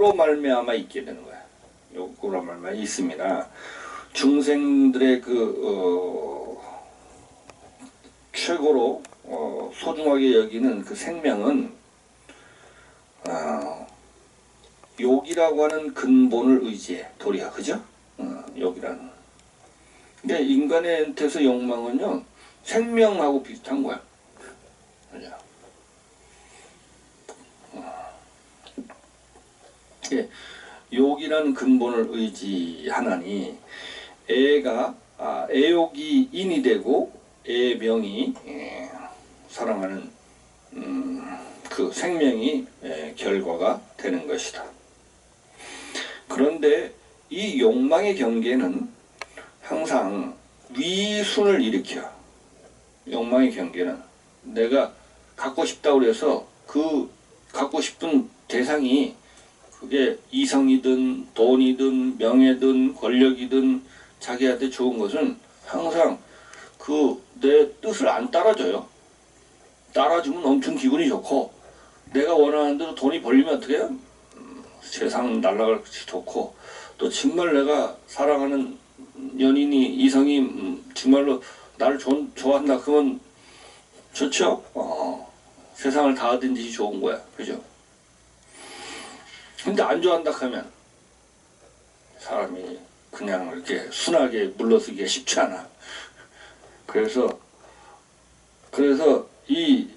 욕구로 말미암아 있게 되는 거야. 욕구로 말미암아 있습니다. 중생들의 그 어, 최고로 어, 소중하게 여기는 그 생명은 어, 욕이라고 하는 근본을 의지해 도리야 그죠? 어, 욕이라는 근데 인간한테서 욕망은요 생명하고 비슷한 거야 그죠? 예, 욕이라는 근본을 의지하나니 애가 아, 애욕이 인이 되고 애명이 예, 사랑하는 음, 그 생명이 예, 결과가 되는 것이다. 그런데 이 욕망의 경계는 항상 위순을 일으켜. 욕망의 경계는 내가 갖고 싶다고 그래서 그 갖고 싶은 대상이 그게 이성이든 돈이든 명예든 권력이든 자기한테 좋은 것은 항상 그 내 뜻을 안 따라줘요. 따라주면 엄청 기분이 좋고 내가 원하는 대로 돈이 벌리면 어떻게 해요? 음, 세상 날아갈 것이 좋고 또 정말 내가 사랑하는 연인이 이성이 음, 정말로 나를 좋, 좋아한다 그러면 좋죠. 어, 세상을 다 얻은 듯이 좋은 거야. 그죠? 근데 안 좋아한다 하면 사람이 그냥 이렇게 순하게 물러서기가 쉽지 않아. 그래서 그래서 이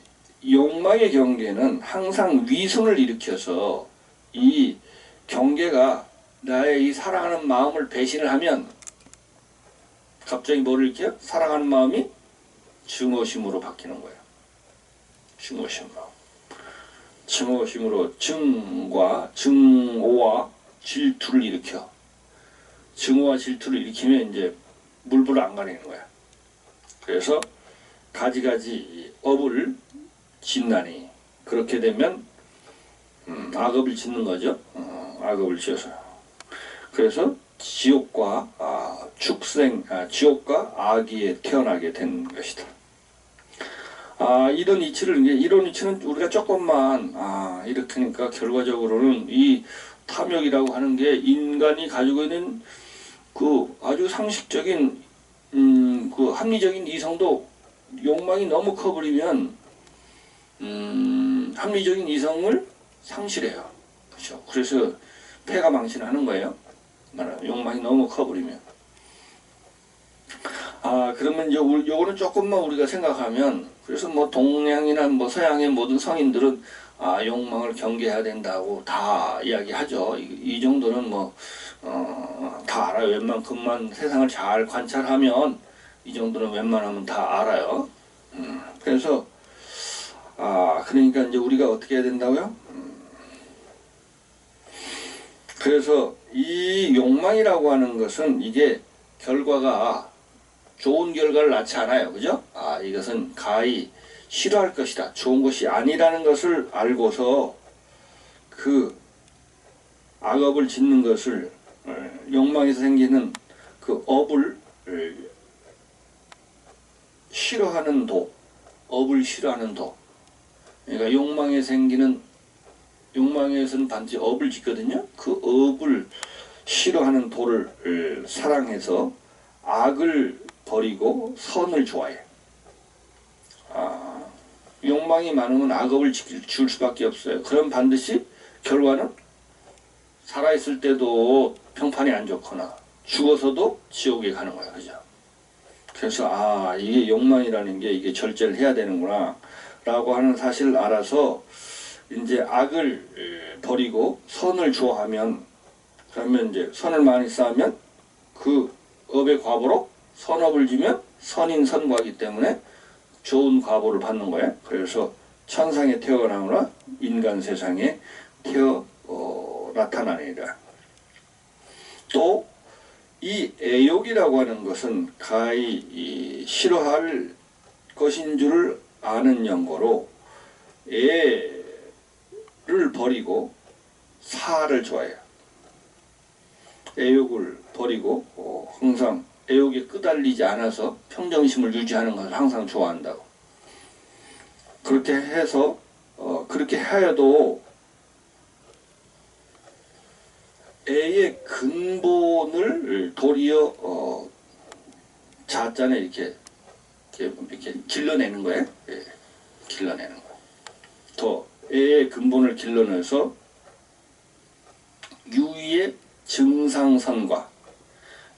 욕망의 경계는 항상 위선을 일으켜서 이 경계가 나의 이 사랑하는 마음을 배신을 하면 갑자기 뭐를 일으켜? 사랑하는 마음이 증오심으로 바뀌는 거예요. 증오심으로. 증오심으로 증과 증오와 질투를 일으켜. 증오와 질투를 일으키면 이제 물불 안 가리는 거야. 그래서 가지가지 업을 짓나니 그렇게 되면 음, 악업을 짓는 거죠. 어, 악업을 지어서 그래서 지옥과 아, 축생, 아, 지옥과 아기에 태어나게 된 것이다. 아, 이런 이치를 이런 이치는 우리가 조금만 아, 이렇게 하니까 결과적으로는 이 탐욕이라고 하는 게 인간이 가지고 있는 그 아주 상식적인 음, 그 합리적인 이성도 욕망이 너무 커버리면 음, 합리적인 이성을 상실해요. 그렇죠. 그래서 폐가 망신하는 거예요. 욕망이 너무 커버리면. 아 그러면 요 요거는 조금만 우리가 생각하면 그래서 뭐 동양이나 뭐 서양의 모든 성인들은 아 욕망을 경계해야 된다고 다 이야기하죠. 이, 이 정도는 뭐 어, 다 알아요. 웬만큼만 세상을 잘 관찰하면 이 정도는 웬만하면 다 알아요. 음, 그래서 아 그러니까 이제 우리가 어떻게 해야 된다고요? 음, 그래서 이 욕망이라고 하는 것은 이게 결과가 좋은 결과를 낳지 않아요. 그죠? 아 이것은 가히 싫어할 것이다. 좋은 것이 아니라는 것을 알고서 그 악업을 짓는 것을 어, 욕망에서 생기는 그 업을 어, 싫어하는 도, 업을 싫어하는 도. 그러니까 욕망에 생기는 욕망에서는 반드시 업을 짓거든요. 그 업을 싫어하는 도를 사랑해서 악을 버리고 선을 좋아해. 아, 욕망이 많으면 악업을 줄 수밖에 없어요. 그럼 반드시 결과는 살아있을 때도 평판이 안 좋거나 죽어서도 지옥에 가는 거야. 그죠? 그래서 아 이게 욕망이라는 게 이게 절제를 해야 되는구나 라고 하는 사실을 알아서 이제 악을 버리고 선을 좋아하면 그러면 이제 선을 많이 쌓으면 그 업의 과보로 선업을 지면 선인 선과이기 때문에 좋은 과보를 받는 거예요. 그래서 천상에 태어나거나 인간 세상에 태어 어, 나타나니라. 또 이 애욕이라고 하는 것은 가히 싫어할 것인 줄을 아는 연고로 애를 버리고 사를 좋아해요. 애욕을 버리고 어, 항상 애욕에 끄달리지 않아서 평정심을 유지하는 것을 항상 좋아한다고. 그렇게 해서 어, 그렇게 하여도 애의 근본을 도리어 어, 자잔에 이렇게 이렇게, 길러내는 거예요. 예, 길러내는 거. 더 애의 근본을 길러내서 유의의 증상선과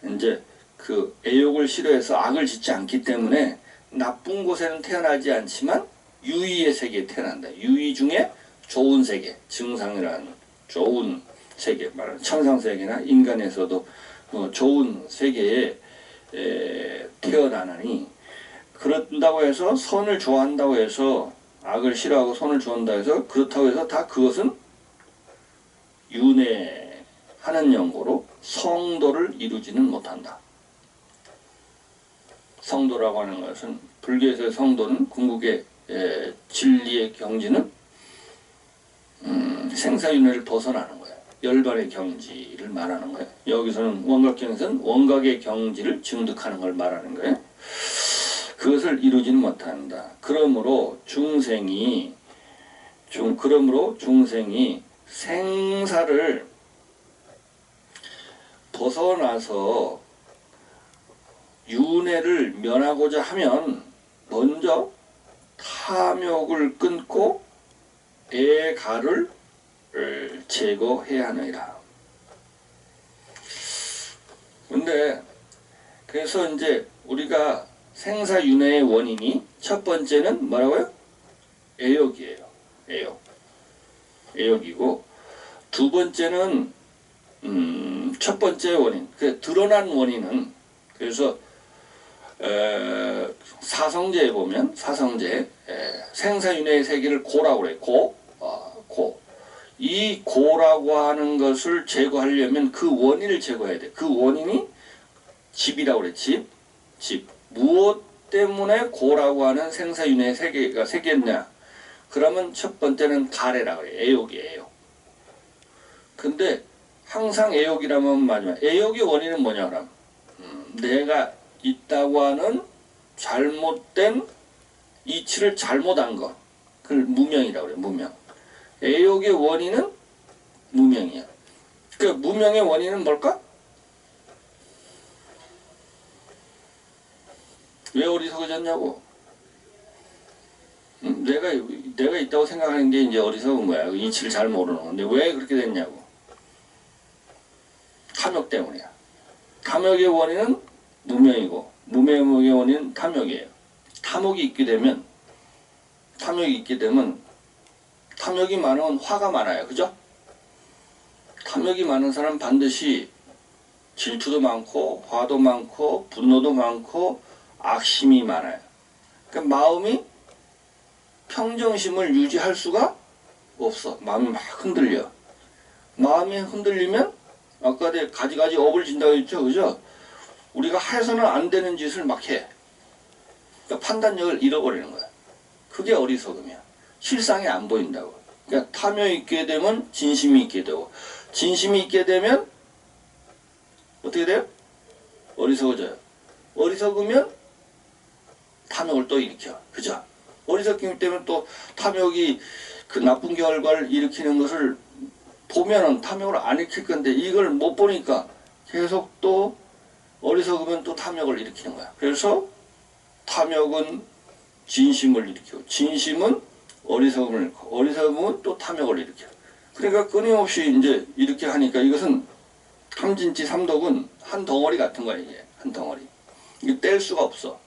이제 그 애욕을 싫어해서 악을 짓지 않기 때문에 나쁜 곳에는 태어나지 않지만 유의의 세계에 태어난다. 유의 중에 좋은 세계, 증상이라는 좋은 세계, 말하는 천상 세계나 인간에서도 어, 좋은 세계에 에, 태어나느니 그런다고 해서 선을 좋아한다고 해서 악을 싫어하고 선을 좋아한다고 해서 그렇다고 해서 다 그것은 윤회하는 연고로 성도를 이루지는 못한다. 성도라고 하는 것은 불교에서의 성도는 궁극의 에, 진리의 경지는 음, 생사윤회를 벗어나는 거예요. 열반의 경지를 말하는 거예요. 여기서는 원각경에서는 원각의 경지를 증득하는 걸 말하는 거예요. 그것을 이루지는 못한다. 그러므로 중생이 중 그러므로 중생이 생사를 벗어나서 윤회를 면하고자 하면 먼저 탐욕을 끊고 애가를 제거해야 하느니라. 근데 그래서 이제 우리가 생사윤회의 원인이 첫 번째는 뭐라고요? 애욕이에요. 애욕. 애욕이고 두 번째는 음, 첫 번째 원인. 그 드러난 원인은 그래서 에, 사성제에 보면 사성제 에, 생사윤회의 세계를 고라고 그래. 고, 어, 고. 이 고라고 하는 것을 제거하려면 그 원인을 제거해야 돼. 그 원인이 집이라고 그래. 집, 집. 무엇 때문에 고라고 하는 생사윤회의 세계가 생겼냐? 그러면 첫 번째는 가래라고 그래. 애욕이에요. 근데 항상 애욕이라면 마지막 애욕의 원인은 뭐냐 그럼 음, 내가 있다고 하는 잘못된 이치를 잘못한 것. 그걸 무명이라고 그래 무명. 애욕의 원인은 무명이야. 그 무명의 원인은 뭘까? 왜 어리석어졌냐고? 음, 내가 내가 있다고 생각하는 게 이제 어리석은 거야. 그 이치를 잘 모르는 건데 왜 그렇게 됐냐고. 탐욕 때문이야. 탐욕의 원인은 무명이고 무명의 원인은 탐욕이에요. 탐욕이 있게 되면 탐욕이 있게 되면 탐욕이 많으면 화가 많아요. 그죠? 탐욕이 많은 사람 반드시 질투도 많고 화도 많고 분노도 많고 악심이 많아요. 그러니까 마음이 평정심을 유지할 수가 없어. 마음이 막 흔들려. 마음이 흔들리면 아까 내 가지가지 업을 진다고 했죠, 그죠? 우리가 해서는 안 되는 짓을 막 해. 그러니까 판단력을 잃어버리는 거야. 그게 어리석음이야. 실상이 안 보인다고. 그러니까 탐욕이 있게 되면 진심이 있게 되고, 진심이 있게 되면 어떻게 돼요? 어리석어져요. 어리석으면 탐욕을 또 일으켜. 그죠? 어리석기 때문에 또 탐욕이 그 나쁜 결과를 일으키는 것을 보면은 탐욕을 안 일으킬 건데 이걸 못 보니까 계속 또 어리석으면 또 탐욕을 일으키는 거야. 그래서 탐욕은 진심을 일으키고 진심은 어리석음을 일으키고 어리석음은 또 탐욕을 일으켜. 그러니까 끊임없이 이제 이렇게 하니까 이것은 탐진치 삼독은 한 덩어리 같은 거야 이게 한 덩어리. 이게 뗄 수가 없어.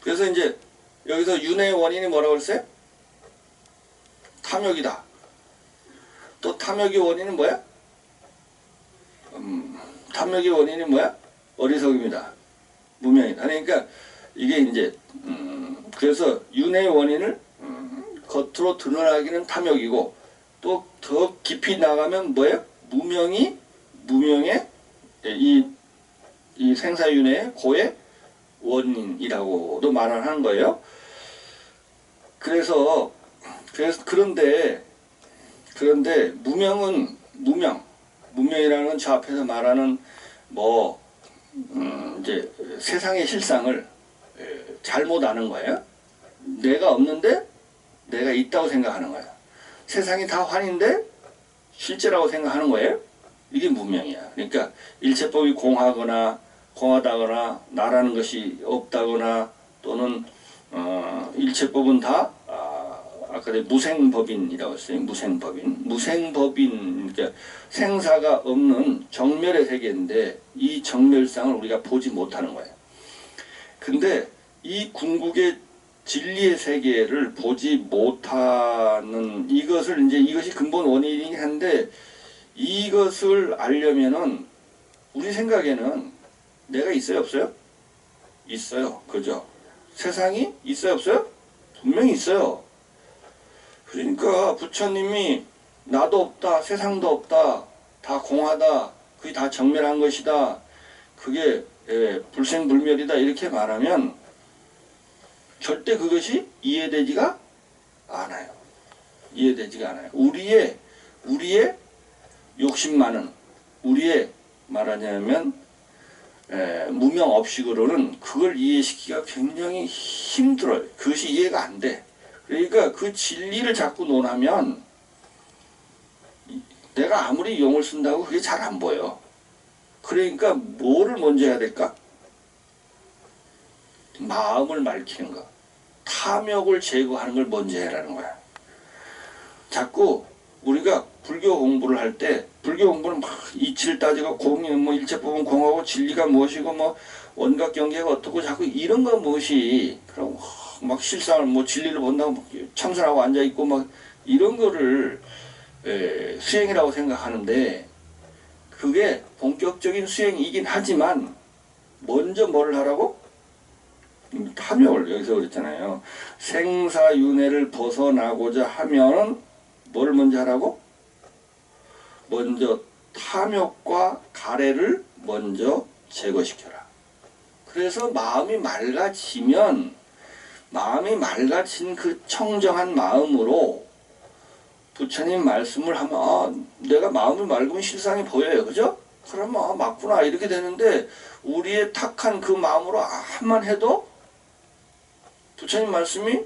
그래서 이제 여기서 윤회의 원인이 뭐라고 그랬어요? 탐욕이다. 또 탐욕의 원인은 뭐야? 음, 탐욕의 원인이 뭐야? 어리석음이다. 무명이다. 그러니까 이게 이제 음, 그래서 윤회의 원인을 음, 겉으로 드러나기는 탐욕이고 또 더 깊이 나가면 뭐예요? 무명이 무명의 이, 이 생사윤회의 고의 원인이라고도 말을 하는 거예요. 그래서 그래서 그런데 그런데 무명은 무명, 무명이라는 건저 앞에서 말하는 뭐 음, 이제 세상의 실상을 에, 잘못 아는 거예요. 내가 없는데 내가 있다고 생각하는 거야. 세상이 다 환인데 실제라고 생각하는 거예요. 이게 무명이야. 그러니까 일체법이 공하거나 공하다거나 나라는 것이 없다거나 또는 어, 일체법은 다 아, 아까 내 무생법인이라고 했어요. 무생법인. 무생법인 그러니까 생사가 없는 정멸의 세계인데 이 정멸상을 우리가 보지 못하는 거예요. 근데 이 궁극의 진리의 세계를 보지 못하는 이것을 이제 이것이 근본 원인이긴 한데 이것을 알려면은 우리 생각에는 내가 있어요 없어요? 있어요. 그죠? 세상이 있어요 없어요? 분명히 있어요. 그러니까 부처님이 나도 없다, 세상도 없다, 다 공하다, 그게 다 정멸한 것이다, 그게 예, 불생불멸이다 이렇게 말하면 절대 그것이 이해되지가 않아요. 이해되지가 않아요. 우리의 우리의 욕심 많은 우리의 말하자면 에, 무명 업식으로는 그걸 이해시키기가 굉장히 힘들어요. 그것이 이해가 안 돼. 그러니까 그 진리를 자꾸 논하면 이- 내가 아무리 용을 쓴다고 그게 잘 안 보여. 그러니까 뭐를 먼저 해야 될까? 마음을 맑히는 거. 탐욕을 제거하는 걸 먼저 해라는 거야. 자꾸 우리가 불교 공부를 할 때 불교 공부는 막 이치를 따지고 공이 뭐 일체법은 공하고 진리가 무엇이고 뭐 원각 경계가 어떻고 자꾸 이런 거 무엇이 그럼 막 실상을 뭐 진리를 본다고 막 참선하고 앉아 있고 막 이런 거를 에, 수행이라고 생각하는데 그게 본격적인 수행이긴 하지만 먼저 뭘 하라고? 음, 탐욕을 여기서 그랬잖아요. 생사윤회를 벗어나고자 하면은 뭘 먼저 하라고? 먼저 탐욕과 가래를 먼저 제거시켜라. 그래서 마음이 맑아지면 마음이 맑아진 그 청정한 마음으로 부처님 말씀을 하면 아, 내가 마음이 맑으면 실상이 보여요. 그죠? 그러면 아, 맞구나 이렇게 되는데 우리의 탁한 그 마음으로 아만 해도 부처님 말씀이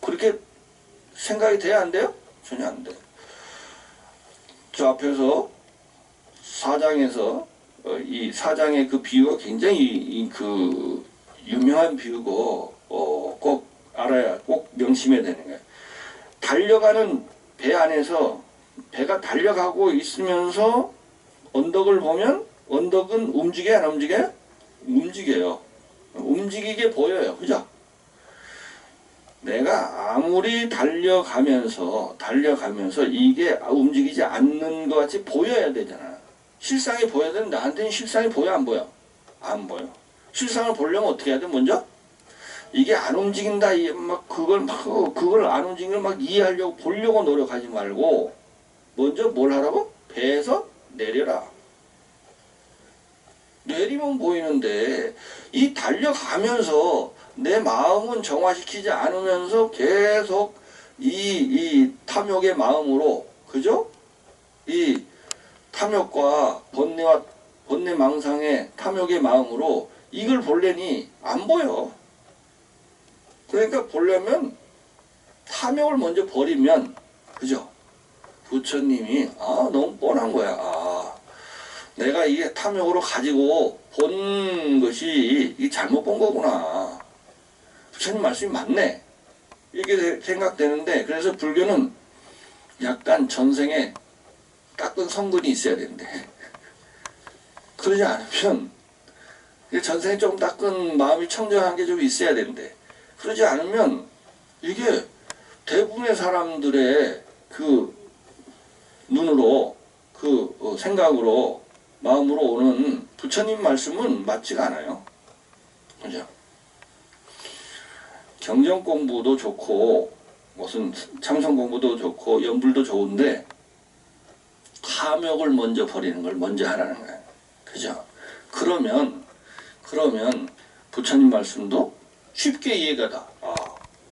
그렇게 생각이 돼야 안 돼요? 전혀 안 돼. 저 앞에서 사장에서 어, 이 사장의 그 비유가 굉장히 이- 그 유명한 비유고 어, 꼭 알아야 꼭 명심해야 되는 거예요. 달려가는 배 안에서 배가 달려가고 있으면서 언덕을 보면 언덕은 움직여 안 움직여? 움직여요. 움직이게 보여요. 그죠? 내가 아무리 달려가면서 달려가면서 이게 움직이지 않는 것 같이 보여야 되잖아. 실상이 보여야 되는데 나한테는 실상이 보여 안 보여? 안 보여. 실상을 보려면 어떻게 해야 돼? 먼저 이게 안 움직인다. 이막 그걸 막 그걸 안 움직이는 걸막 이해하려고 보려고 노력하지 말고 먼저 뭘 하라고? 배에서 내려라. 내리면 보이는데 이 달려가면서 내 마음은 정화시키지 않으면서 계속 이, 이 탐욕의 마음으로 그죠? 이 탐욕과 번뇌와 번뇌 망상의 탐욕의 마음으로 이걸 볼래니 안 보여. 그러니까 보려면 탐욕을 먼저 버리면 그죠? 부처님이 아 너무 뻔한 거야. 아 내가 이게 탐욕으로 가지고 본 것이 이 잘못 본 거구나. 부처님 말씀이 맞네. 이렇게 세- 생각되는데 그래서 불교는 약간 전생에 깎은 성분이 있어야 되는데 그러지 않으면 이 전생에 조금 닦은 마음이 청정한 게 좀 있어야 되는데 그러지 않으면 이게 대부분의 사람들의 그 눈으로 그 어, 생각으로 마음으로 오는 부처님 말씀은 맞지가 않아요. 그죠? 경전 공부도 좋고 무슨 참선 공부도 좋고 연불도 좋은데 탐욕을 먼저 버리는 걸 먼저 하라는 거예요. 그죠? 그러면 그러면 부처님 말씀도 쉽게 이해가 다. 아,